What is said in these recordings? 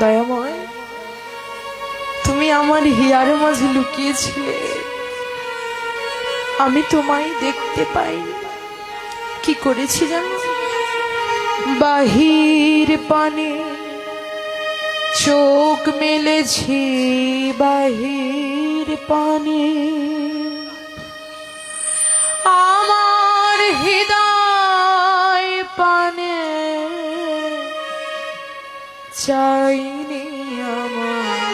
দয়াময়, তুমি আমার হিয়ার মাঝে লুকিয়েছিলে। আমি তোমায় দেখতে পাইনি। কি করেছি জানো? বাহির পানে চোখ মেলেছি, বাহির পানে। আমার হৃদয় চাইনি আমার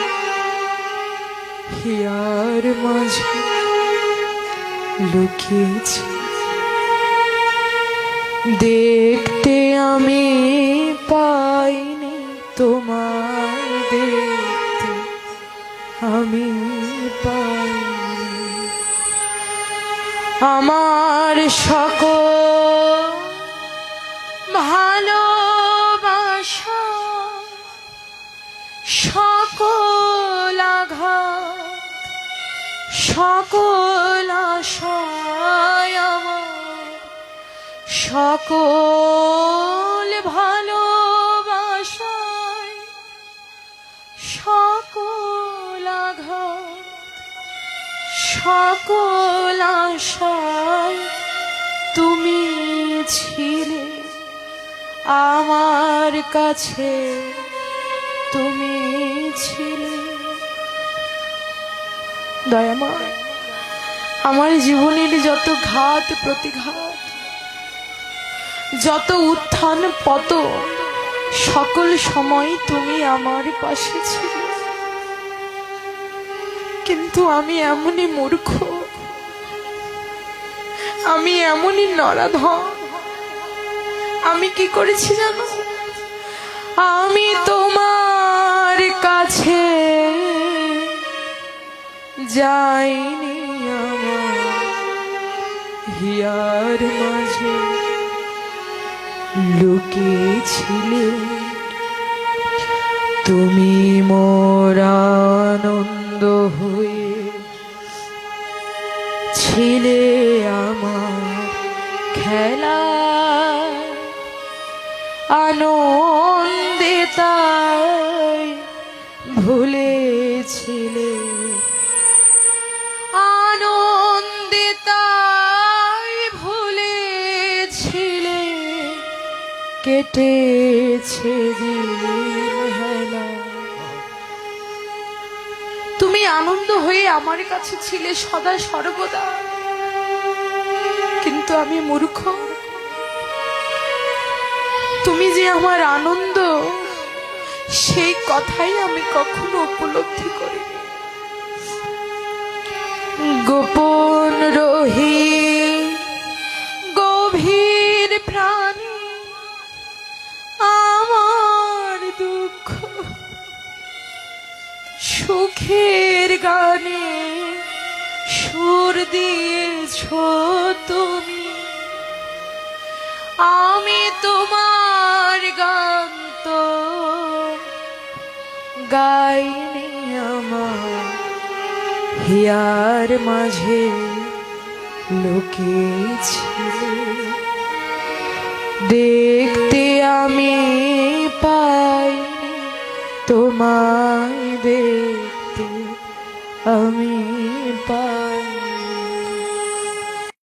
হিয়ার মাঝে লুকিয়েছি। দেখতে আমি পাইনি তোমায়, দেখতে আমি পাইনি। আমার সকল ভালোবাসা সকল সকল সকল ভালোবাসায় সকল সকল আশায় তুমি ছিলে আমার কাছে। তুমি ছিলে। দয়াময় আমার জীবনের যত ঘাত প্রতিঘাত, যত উত্থান পত, সকল সময় তুমি আমার পাশে ছিলে। কিন্তু আমি এমনই মূর্খ, আমি এমনই নরাধম। আমি কি করেছি জানো? আমি তোমার যাইনি হিয়ার মাঝে। লুকিয়েছিলে। তুমি মোর আনন্দ হয়ে ছিলে আমার খেলা। আনন্দে তাই ভুলেছিলে। কেটেছে তুমি আনন্দ হয়ে আমার কাছে ছিলে সদা সর্বদা। কিন্তু আমি মূর্খ। তুমি যে আমার আনন্দ, সেই কথাই আমি কখনো উপলব্ধি করিনি। গোপন রহি সুখের গানে সুর দিয়েছ তুমি। আমি তোমার গান তো গাইনি আমার। হিয়ার মাঝে লুকিয়েছিল। দেখতে আমি পাই তোমায় দেখতে আমি